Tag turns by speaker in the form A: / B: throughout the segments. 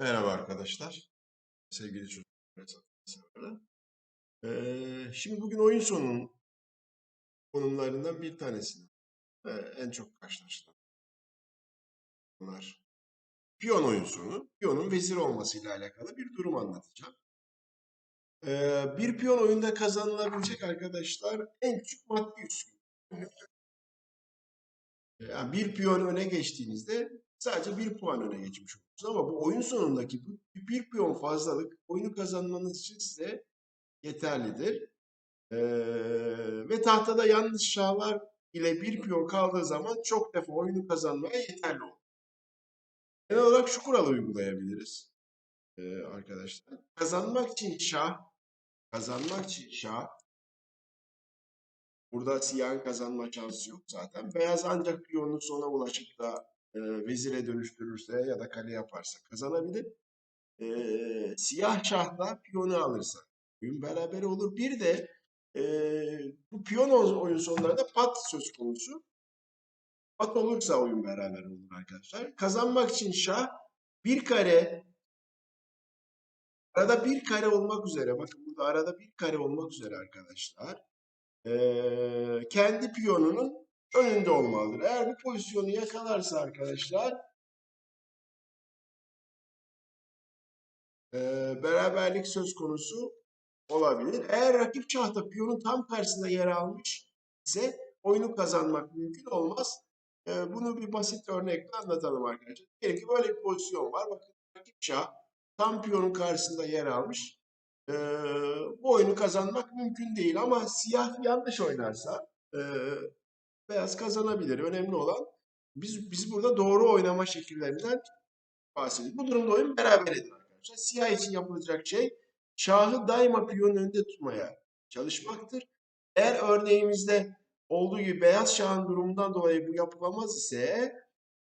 A: Merhaba arkadaşlar. Sevgili çocuklar. Ee, şimdi bugün oyun sonunun konumlarından bir tanesini ve en çok karşılaştığım bunlar. Piyon oyun sonu, piyonun vezir olmasıyla alakalı bir durum anlatacağım. Ee, bir piyon oyunda kazanılabilecek arkadaşlar en küçük maddi üstün. Yani bir piyon öne geçtiğinizde sadece bir puan öne geçmiş olursunuz. Ama bu oyun sonundaki bir piyon fazlalık oyunu kazanmanız için size yeterlidir. Ee, ve tahtada yanlış şahlar ile bir piyon kaldığı zaman çok defa oyunu kazanmaya yeterli olur. Genel olarak şu kuralı uygulayabiliriz ee, arkadaşlar. Kazanmak için şah, kazanmak için şah Burada siyahın kazanma şansı yok zaten. Beyaz ancak piyonun sona ulaşıp da e, vezire dönüştürürse ya da kale yaparsa kazanabilir. E, siyah şah da piyonu alırsa oyun beraber olur. Bir de e, bu piyon oyun sonlarında pat söz konusu. Pat olursa oyun beraber olur arkadaşlar. Kazanmak için şah bir kare arada bir kare olmak üzere bakın burada arada bir kare olmak üzere arkadaşlar e, kendi piyonunun önünde olmalıdır. Eğer bu pozisyonu yakalarsa arkadaşlar e, beraberlik söz konusu olabilir. Eğer rakip şahta piyonun tam karşısında yer almış ise oyunu kazanmak mümkün olmaz. E, bunu bir basit örnekle anlatalım arkadaşlar. Diyelim ki böyle bir pozisyon var. Bakın rakip şah tam piyonun karşısında yer almış e, bu oyunu kazanmak mümkün değil ama siyah yanlış oynarsa e, beyaz kazanabilir. Önemli olan biz biz burada doğru oynama şekillerinden bahsediyoruz. Bu durumda oyun beraberdir arkadaşlar. Siyah için yapılacak şey şahı daima piyonun önünde tutmaya çalışmaktır. Eğer örneğimizde olduğu gibi beyaz şahın durumundan dolayı bu yapılamaz ise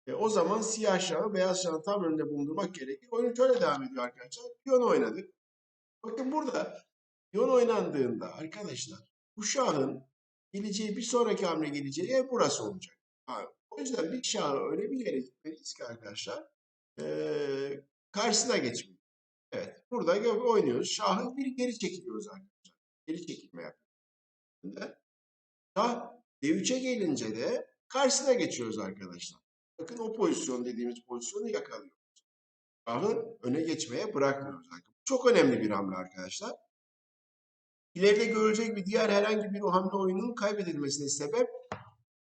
A: e, o zaman siyah şahı beyaz şahın tam önünde bulundurmak gerekir. Oyun şöyle devam ediyor arkadaşlar. Piyon oynadık. Bakın burada piyon oynandığında arkadaşlar bu şahın geleceği bir sonraki hamle geleceği yer burası olacak. Ha, o yüzden bir şahı öyle bir yere gitmeliyiz ki arkadaşlar ee, karşısına geçmeliyiz. Evet burada oynuyoruz. Şahı bir geri çekiliyoruz arkadaşlar. Geri çekilme yapıyoruz. Şah D3'e gelince de karşısına geçiyoruz arkadaşlar. Bakın o pozisyon dediğimiz pozisyonu yakalıyoruz. Şahı öne geçmeye bırakmıyoruz arkadaşlar. Çok önemli bir hamle arkadaşlar. İleride görülecek bir diğer herhangi bir hamle oyunun kaybedilmesine sebep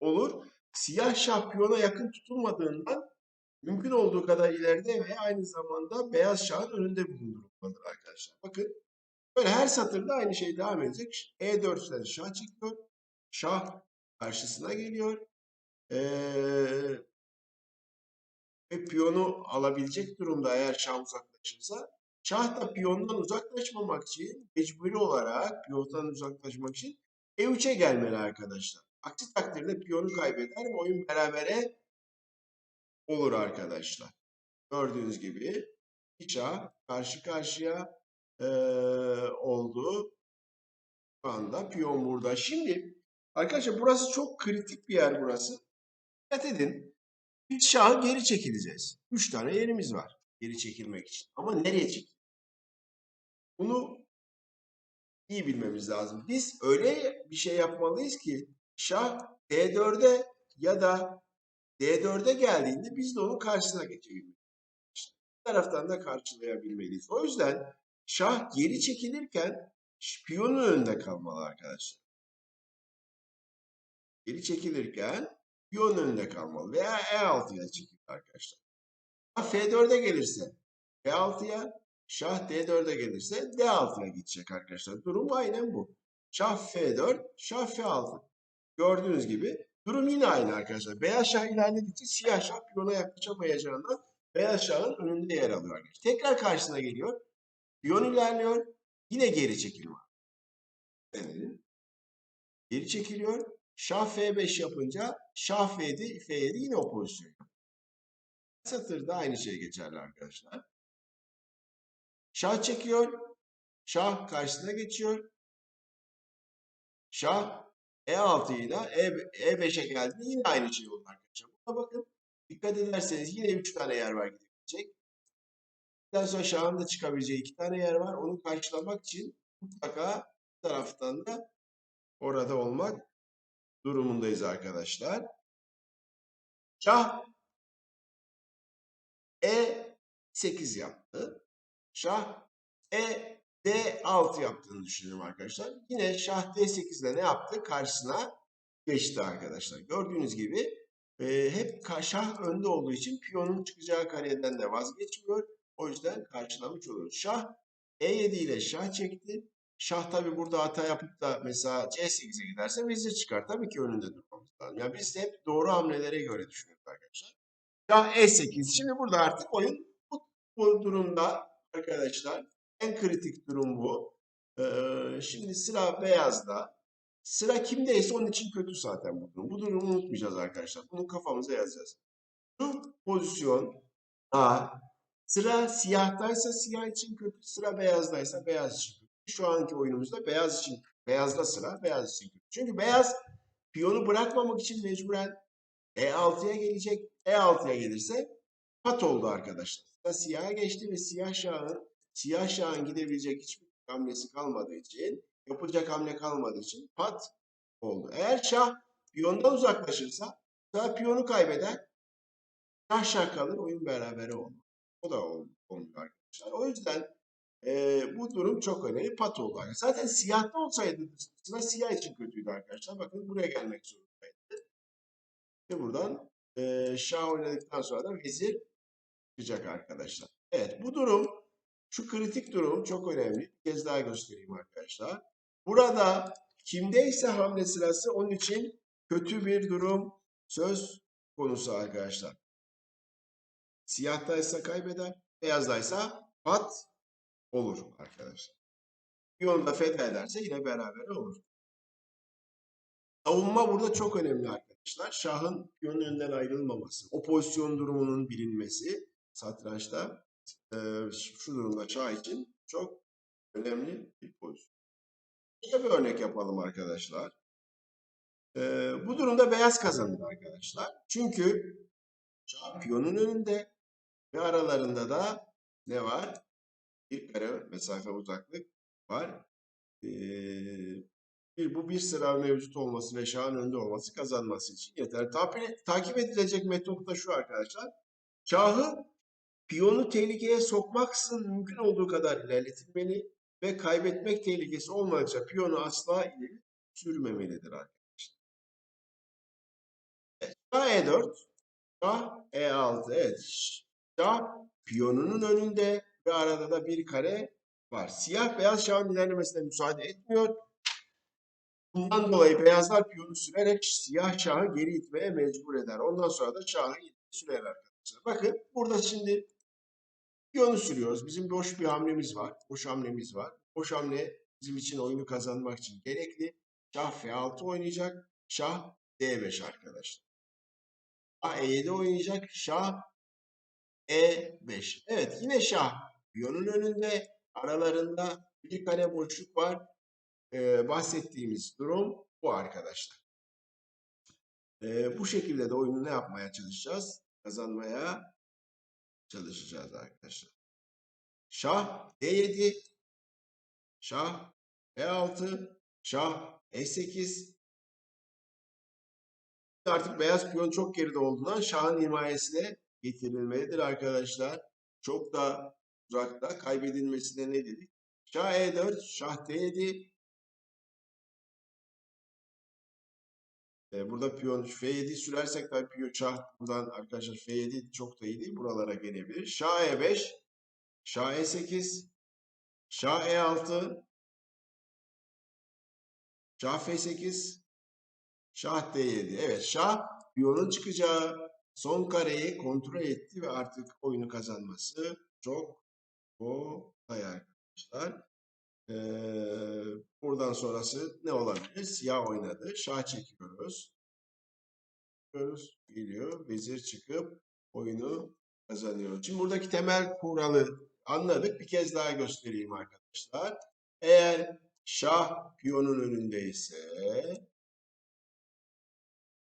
A: olur. Siyah şampiyona yakın tutulmadığından mümkün olduğu kadar ileride ve aynı zamanda beyaz şahın önünde bulundurulmalıdır arkadaşlar. Bakın böyle her satırda aynı şey devam edecek. E4'ten şah çıkıyor. Şah karşısına geliyor. Ee, ve piyonu alabilecek durumda eğer şah uzaklaşırsa Şah da piyondan uzaklaşmamak için mecburi olarak piyondan uzaklaşmak için E3'e gelmeli arkadaşlar. Aksi takdirde piyonu kaybeder ve oyun berabere olur arkadaşlar. Gördüğünüz gibi şah karşı karşıya e, oldu. Şu anda piyon burada. Şimdi arkadaşlar burası çok kritik bir yer burası. Dikkat edin. Biz şahı geri çekileceğiz. Üç tane yerimiz var geri çekilmek için. Ama nereye çekileceğiz? Bunu iyi bilmemiz lazım. Biz öyle bir şey yapmalıyız ki şah D4'e ya da D4'e geldiğinde biz de onun karşısına geçebilmeliyiz. Bir taraftan da karşılayabilmeliyiz. O yüzden şah geri çekilirken piyonun önünde kalmalı arkadaşlar. Geri çekilirken piyon önünde kalmalı veya E6'ya çekilir arkadaşlar. F4'e gelirse E6'ya Şah D4'e gelirse D6'ya gidecek arkadaşlar. Durum aynen bu. Şah F4, Şah F6. Gördüğünüz gibi durum yine aynı arkadaşlar. Beyaz şah ilerledikçe siyah şah piyona yaklaşamayacağından beyaz şahın önünde yer alıyor arkadaşlar. Tekrar karşısına geliyor. Piyon ilerliyor. Yine geri çekilme. Denelim. Geri çekiliyor. Şah F5 yapınca Şah F7, F7 yine o pozisyon. Satırda aynı şey geçerli arkadaşlar. Şah çekiyor. Şah karşısına geçiyor. Şah E6 ile E5'e geldi. Yine aynı şey oldu arkadaşlar. Buna bakın. Dikkat ederseniz yine 3 tane yer var gidebilecek. Daha sonra şahın da çıkabileceği iki tane yer var. Onu karşılamak için mutlaka taraftan da orada olmak durumundayız arkadaşlar. Şah E8 yaptı. Şah E D6 yaptığını düşünelim arkadaşlar. Yine şah D8'de ne yaptı? Karşısına geçti arkadaşlar. Gördüğünüz gibi e, hep şah önde olduğu için piyonun çıkacağı kareden de vazgeçmiyor. O yüzden karşılamış oluyoruz. Şah E7 ile şah çekti. Şah tabi burada hata yapıp da mesela C8'e giderse vezir çıkar. Tabii ki önünde durmamız lazım. Yani biz hep doğru hamlelere göre düşünüyoruz arkadaşlar. Şah E8. Şimdi burada artık oyun bu, bu durumda arkadaşlar en kritik durum bu. Ee, şimdi sıra beyazda. Sıra kimdeyse onun için kötü zaten bu durum. Bu durumu unutmayacağız arkadaşlar. Bunu kafamıza yazacağız. Şu pozisyon A. Sıra siyahtaysa siyah için kötü. Sıra beyazdaysa beyaz için kötü. Şu anki oyunumuzda beyaz için beyazda sıra beyaz için kötü. Çünkü beyaz piyonu bırakmamak için mecburen E6'ya gelecek. E6'ya gelirse pat oldu arkadaşlar. Siyaha geçti ve siyah şahın siyah şahın gidebilecek hiçbir hamlesi kalmadığı için yapılacak hamle kalmadığı için pat oldu. Eğer şah piyondan uzaklaşırsa sağ piyonu kaybeder. Şah şah kalır oyun berabere olur. O da ol- olmuyor arkadaşlar. O yüzden eee, bu durum çok önemli. Pat oldu. arkadaşlar. Zaten siyahta olsaydı sıra siyah için kötüydü arkadaşlar. Bakın buraya gelmek zorundaydı. Ve buradan eee şah oynadıktan sonra da vezir çıkacak arkadaşlar. Evet bu durum şu kritik durum çok önemli. Bir kez daha göstereyim arkadaşlar. Burada kimdeyse hamle sırası onun için kötü bir durum söz konusu arkadaşlar. Siyahtaysa kaybeder, beyazdaysa pat olur arkadaşlar. Piyonu da feda ederse yine beraber olur. Savunma burada çok önemli arkadaşlar. Şahın piyonun önünden ayrılmaması, o pozisyon durumunun bilinmesi satrançta e, şu durumda şah için çok önemli bir pozisyon. Başka bir örnek yapalım arkadaşlar. E, bu durumda beyaz kazanır arkadaşlar. Çünkü şah piyonun önünde ve aralarında da ne var? Bir kare mesafe uzaklık var. Ee, bir, bu bir sıra mevcut olması ve şahın önde olması kazanması için yeter. Takip, takip edilecek metot da şu arkadaşlar. Şahı piyonu tehlikeye sokmaksızın mümkün olduğu kadar ilerletilmeli ve kaybetmek tehlikesi olmadıkça piyonu asla ileri sürmemelidir arkadaşlar. Evet, Şah E4, Şah E6. Evet. Şah piyonunun önünde ve arada da bir kare var. Siyah beyaz şahın ilerlemesine müsaade etmiyor. Bundan dolayı beyazlar piyonu sürerek siyah şahı geri itmeye mecbur eder. Ondan sonra da şahı ileri sürer arkadaşlar. Bakın burada şimdi piyonu sürüyoruz. Bizim boş bir hamlemiz var. Boş hamlemiz var. Boş hamle bizim için oyunu kazanmak için gerekli. Şah F6 oynayacak. Şah D5 arkadaşlar. Şah E7 oynayacak. Şah E5. Evet yine şah piyonun önünde aralarında bir kare boşluk var. Ee, bahsettiğimiz durum bu arkadaşlar. Ee, bu şekilde de oyunu ne yapmaya çalışacağız? Kazanmaya çalışacağız arkadaşlar. Şah D7, Şah E6, Şah E8. Artık beyaz piyon çok geride olduğundan Şah'ın himayesine getirilmelidir arkadaşlar. Çok da uzakta kaybedilmesine ne dedik? Şah E4, Şah D7. Ee, burada piyon F7 sürersek tabii piyon şah buradan arkadaşlar F7 çok da iyi değil. Buralara gelebilir. Şah E5, Şah E8, Şah E6, Şah F8, Şah D7. Evet Şah piyonun çıkacağı son kareyi kontrol etti ve artık oyunu kazanması çok kolay arkadaşlar. Ee, buradan sonrası ne olabilir? Siyah oynadı. Şah çekiyoruz. Çekiyoruz. Geliyor. Vezir çıkıp oyunu kazanıyor. Şimdi buradaki temel kuralı anladık. Bir kez daha göstereyim arkadaşlar. Eğer şah piyonun önündeyse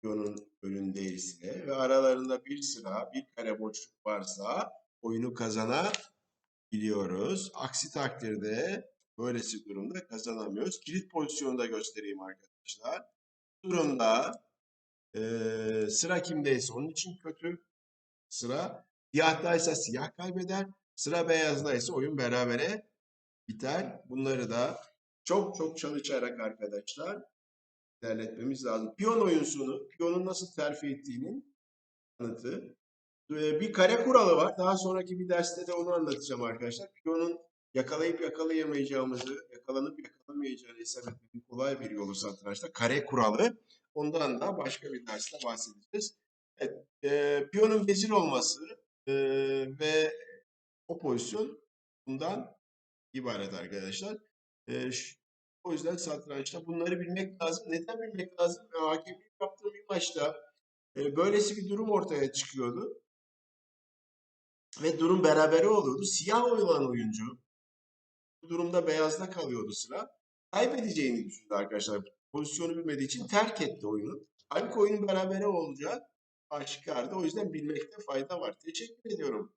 A: piyonun önündeyse ve aralarında bir sıra bir kare boşluk varsa oyunu kazanabilir biliyoruz. Aksi takdirde böylesi durumda kazanamıyoruz. Kilit pozisyonu da göstereyim arkadaşlar. Durumda eee, sıra kimdeyse onun için kötü. Sıra siyahtaysa siyah kaybeder. Sıra beyazdaysa oyun berabere biter. Bunları da çok çok çalışarak arkadaşlar ilerletmemiz lazım. Piyon oyunsunu, piyonun nasıl terfi ettiğinin kanıtı. Ee, Bir kare kuralı var. Daha sonraki bir derste de onu anlatacağım arkadaşlar. Piyonun yakalayıp yakalayamayacağımızı, yakalanıp yakalamayacağını hesap etmenin kolay bir yolu satrançta. Kare kuralı. Ondan da başka bir derste bahsedeceğiz. Evet, e, piyonun vezir olması e, ve o pozisyon bundan ibaret arkadaşlar. E, ş- o yüzden satrançta bunları bilmek lazım. Neden bilmek lazım? E, Hakemlik yaptığım bir maçta e, böylesi bir durum ortaya çıkıyordu. Ve durum berabere oluyordu. Siyah olan oyuncu bu durumda beyazda kalıyordu sıra. Kaybedeceğini düşündü arkadaşlar. Pozisyonu bilmediği için terk etti oyunu. Halbuki oyunun berabere olacağı aşikardı. O yüzden bilmekte fayda var. Teşekkür ediyorum.